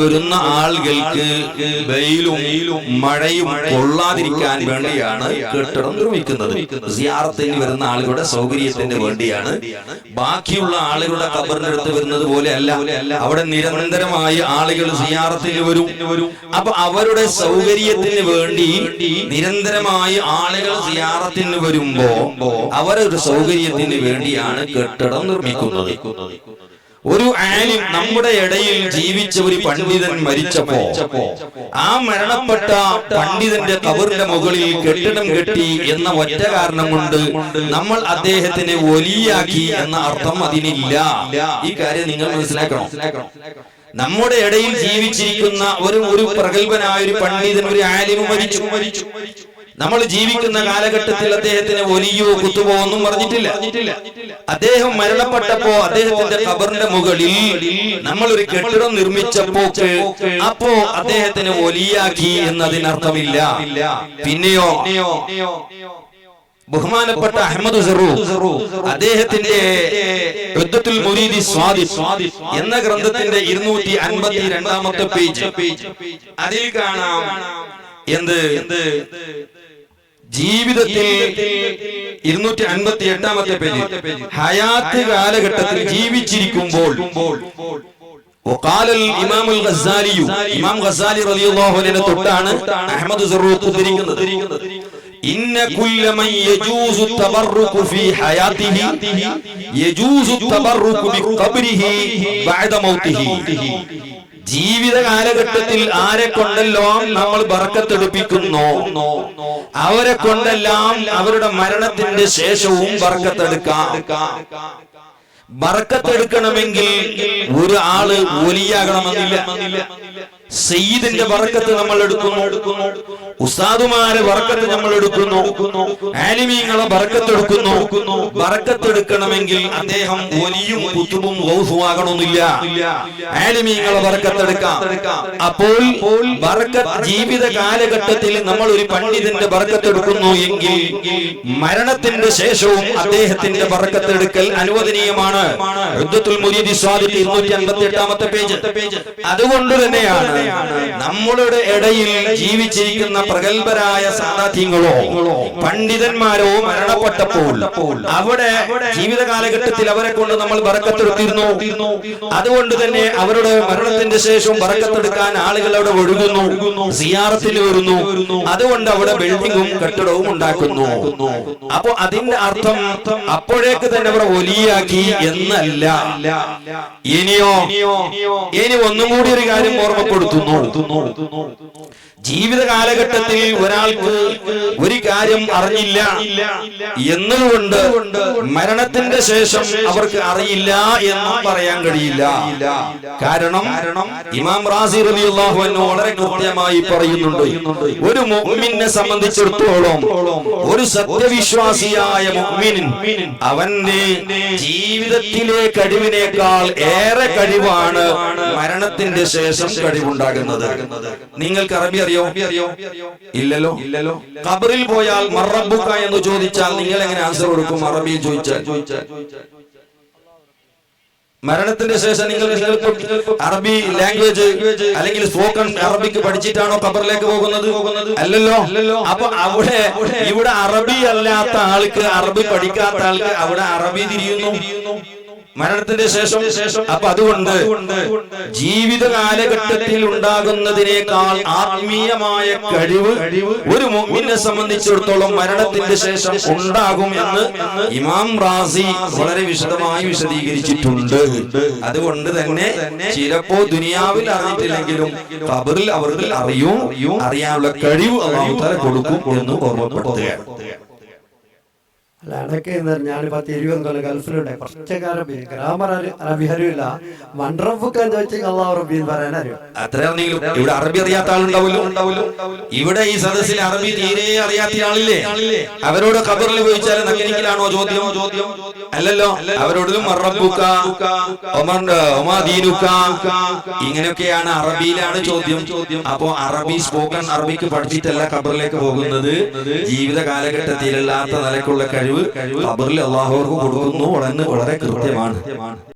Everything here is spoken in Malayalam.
വരുന്ന ആളുകൾക്ക് വെയിലും മഴയും കൊള്ളാതിരിക്കാൻ വേണ്ടിയാണ് കെട്ടിടം നിർമ്മിക്കുന്നത്. സിയാറത്തിന് വരുന്ന ആളുകളുടെ സൗകര്യത്തിന് വേണ്ടിയാണ്. ബാക്കിയുള്ള ആളുകളുടെ കബറിന്റെ അടുത്ത് വരുന്നത് പോലെയല്ല. അവിടെ നിരന്തരമായി ആളുകൾ സിയാറത്തിന് വരും. അപ്പൊ അവരുടെ സൗകര്യത്തിന് വേണ്ടി നിരന്തരമായി ആളുകൾ സിയാറത്തിന് വരുമ്പോ അവരൊരു സൗകര്യത്തിന് വേണ്ടിയാണ് കെട്ടിടം നിർമ്മിക്കുന്നത്. ഒരു ആലിം നമ്മുടെ ഇടയിൽ ജീവിച്ച ഒരു പണ്ഡിതൻ മരിച്ചപ്പോ ആ മരണപ്പെട്ട പണ്ഡിതന്റെ കബറിന്റെ മുകളിൽ കെട്ടിടം കെട്ടി എന്ന ഒറ്റ കാരണം കൊണ്ട് നമ്മൾ അദ്ദേഹത്തിനെ ഒലിയാക്കി എന്ന അർത്ഥം അതിനില്ല. ഈ കാര്യം നിങ്ങൾ മനസ്സിലാക്കണം. നമ്മുടെ ഇടയിൽ ജീവിച്ചിരിക്കുന്ന ഒരു ഒരു പ്രഗത്ഭനായ ഒരു പണ്ഡിതൻ ഒരു ആലിമ് മരിച്ചു മരിച്ചു. നമ്മൾ ജീവിക്കുന്ന കാലഘട്ടത്തിൽ അദ്ദേഹത്തിന് ഒലിയോ കുത്തുവോ ഒന്നും പറഞ്ഞിട്ടില്ല. അദ്ദേഹം മരണപ്പെട്ടപ്പോ അദ്ദേഹത്തിന്റെ കബറിന്റെ മുകളിൽ നമ്മൾ ഒരു കെട്ടിടം നിർമ്മിച്ചപ്പോ അപ്പോ അദ്ദേഹത്തിന് ഒലിയാക്കി എന്നതിനർത്ഥമില്ല. പിന്നെയോ ബഹുമാനപ്പെട്ട അഹമ്മദ് അദ്ദേഹത്തിന്റെ യുദ്ധത്തിൽ മുരീദി സ്വാദി എന്ന ഗ്രന്ഥത്തിന്റെ ഇരുന്നൂറ്റി അൻപത്തി രണ്ടാമത്തെ പേജ്. അതിൽ കാണാം എന്ത് എന്ത്? ജീവിതത്തിൽ ഇരുന്നൂറ്റി അൻപത്തി എട്ടാമത്തെ പേജ് ഹയാത്ത് കാലഘട്ടത്തിൽ ജീവിച്ചിരിക്കുമ്പോൾ وقال الامام الغزالي ഇമാം ഗസാലി റളിയല്ലാഹു അൻഹു തൊട്ടാണ് അഹ്മദ് സറൂഖ് ഉദ്ധരിക്കുന്നത് ഇന്ന കുല്ല മൻ യജൂസു തബറുകു ഫീ ഹയാതിഹി യജൂസു തബറുകു ബിഖബ്രിഹി ബഅദ മൗതിഹി ജീവിത കാലഘട്ടത്തിൽ ആരെ കൊണ്ടെല്ലാം നമ്മൾ ബർക്കത്തെടുപ്പിക്കുന്നു? അവരെ കൊണ്ടെല്ലാം അവരുടെ മരണത്തിന്റെ ശേഷവും ബർക്കത്തെടുക്കാം. ബർക്കത്തെടുക്കണമെങ്കിൽ ഒരു ആൾ ഒലിയാകണമെന്നില്ല. സയ്യിദിന്റെ ബർക്കത്ത് നമ്മൾ എടുക്കുന്നു. ഉസ്താദുമാരെ ബർക്കത്ത് നമ്മൾ എടുക്കുന്നു. ആലിമീങ്ങളെ ബർക്കത്ത് എടുക്കണമെങ്കിൽ അദ്ദേഹം ഒലിയും കുത്തുബും ഗൗസുമാകണമെന്നില്ല ആലിമീങ്ങളെ ബർക്കത്ത് എടുക്കാം. അപ്പോൾ ജീവിത കാലഘട്ടത്തിൽ നമ്മൾ ഒരു പണ്ഡിതന്റെ ബർക്കത്ത് എടുക്കുന്നു എങ്കിൽ മരണത്തിന്റെ ശേഷവും അദ്ദേഹത്തിന്റെ ബർക്കത്ത് എടുക്കൽ അനുവദനീയമാണ്. യുദ്ധത്തിൽ മുരീദി സ്വാദിഖ് ഇരുന്നൂറ്റി അൻപത്തി എട്ടാമത്തെ പേജ്. അതുകൊണ്ട് തന്നെയാണ് നമ്മളുടെ ഇടയിൽ ജീവിച്ചിരിക്കുന്ന പ്രഗത്ഭരായ സാധാധ്യങ്ങളോ പണ്ഡിതന്മാരോ മരണപ്പെട്ടപ്പോൾ അവിടെ ജീവിത കാലഘട്ടത്തിൽ അവരെ കൊണ്ട് നമ്മൾ ബറക്കത്തെടുത്തിരുന്നു അതുകൊണ്ട് തന്നെ അവരുടെ മരണത്തിന്റെ ശേഷം ബറക്കത്തെടുക്കാൻ ആളുകൾ അവിടെ ഒഴുകുന്നു സിയാറത്തിൽ വരുന്നു അതുകൊണ്ട് അവിടെ ബിൽഡിങ്ങും കെട്ടിടവും ഉണ്ടാക്കുന്നു അപ്പൊ അതിന്റെ അർത്ഥം അപ്പോഴേക്ക് തന്നെ അവർ ഒലിയാക്കി എന്നല്ല ഇനിയോ ഇനി ഒന്നും കൂടി ഒരു കാര്യം ഓർമ്മപ്പെടുത്തുന്നു do novo. ജീവിത കാലഘട്ടത്തിൽ ഒരാൾക്ക് ഒരു കാര്യം അറിഞ്ഞില്ല എന്നതുകൊണ്ട് മരണത്തിന്റെ ശേഷം അവർക്ക് അറിയില്ല എന്നും പറയാൻ കഴിയില്ല. കാരണം ഇമാം റാസി അൻഹു വളരെ കൃത്യമായി പറയുന്നുണ്ട്. ഒരു മുഅ്മിനെ സംബന്ധിച്ചിടത്തോളം ഒരു സത്യവിശ്വാസിയായ മുഅ്മിൻ അവന്റെ ജീവിതത്തിലെ കഴിവിനേക്കാൾ ഏറെ കഴിവാണ് മരണത്തിന്റെ ശേഷം കഴിവുണ്ടാകുന്നത്. നിങ്ങൾക്ക് അറബി അറിയോ? ഇല്ലല്ലോ. ഇല്ലല്ലോ. കബറിൽ പോയാൽ മറബുക്ക എന്ന് ചോദിച്ചാൽ നിങ്ങൾ എങ്ങനെ ആൻസർ കൊടുക്കും? അറബിയിൽ ചോദിച്ചാൽ. മരണത്തിന്റെ ശേഷം നിങ്ങൾ അറബി ലാംഗ്വേജ് അല്ലെങ്കിൽ സ്പോക്കൺ അറബിക്ക് പഠിച്ചിട്ടാണോ ഖബറിലേക്ക് പോകുന്നത്? അല്ലല്ലോ. അപ്പൊ അവിടെ ഇവിടെ അറബി അല്ലാത്ത ആൾക്ക് അറബി പഠിക്കാത്ത ആൾക്ക് അവിടെ അറബി തിരിയുന്നു. മരണത്തിന്റെ ശേഷം അപ്പൊ അതുകൊണ്ട് ജീവിത കാലഘട്ടത്തിൽ ഉണ്ടാകുന്നതിനേക്കാൾ ആത്മീയമായ കഴിവ് ഒരു മുഅ്മിനെ സംബന്ധിച്ചിടത്തോളം മരണത്തിന്റെ ശേഷം ഉണ്ടാകും എന്ന് ഇമാം റാസി വളരെ വിശദമായി വിശദീകരിച്ചിട്ടുണ്ട്. അതുകൊണ്ട് തന്നെ ചിലപ്പോ ദുനിയാവിൽ അറിഞ്ഞിട്ടില്ലെങ്കിലും ഖബറിൽ അവർക്ക് അറിയും അറിയാനുള്ള കഴിവ് തആല കൊടുക്കും എന്ന് ഓർമ്മപ്പെടുത്തുകയാണ്. അല്ല ഇടയ്ക്ക് എന്ന് പത്ത് ഇരുപത് കൊല്ലം ഗൾഫിലുണ്ട്. കുറച്ചൊക്കെ അറബി ഗ്രാമർ അറബി അറിയില്ല മൺറഫുക്ക് വെച്ച് അള്ളാഹ് അറബി എന്ന് പറയാൻ അറിയാം? ഇവിടെ അറബി അറിയാത്ത ആളുണ്ടാവല്ലോ ഇവിടെ ഈ സദസ്സിൽ അറബി തീരെ അറിയാത്ത ആളില്ലേ? അവരോട് ഖബറിൽ ചോദിച്ചാൽ നക്കിനിക്കലാണോ ചോദ്യം? ചോദ്യം അല്ലല്ലോ. അവരോടും മറബുക്ക ഒമാദീനുക്ക ഒമാ ദീനുക്ക ഇങ്ങനെയൊക്കെയാണ് അറബിയിലാണ് ചോദ്യം. ചോദ്യം അപ്പോ അറബി സ്പോക്കൺ അറബിക്ക് പഠിച്ചിട്ടല്ല ഖബറിലേക്ക് പോകുന്നത്. ജീവിത കാലഘട്ടത്തിലല്ലാത്ത നിലക്കുള്ള കഴിവ് ഖബറിൽ അള്ളാഹുവർക്ക് കൊടുക്കുന്നു വളരെ വളരെ കൃത്യമാണ്.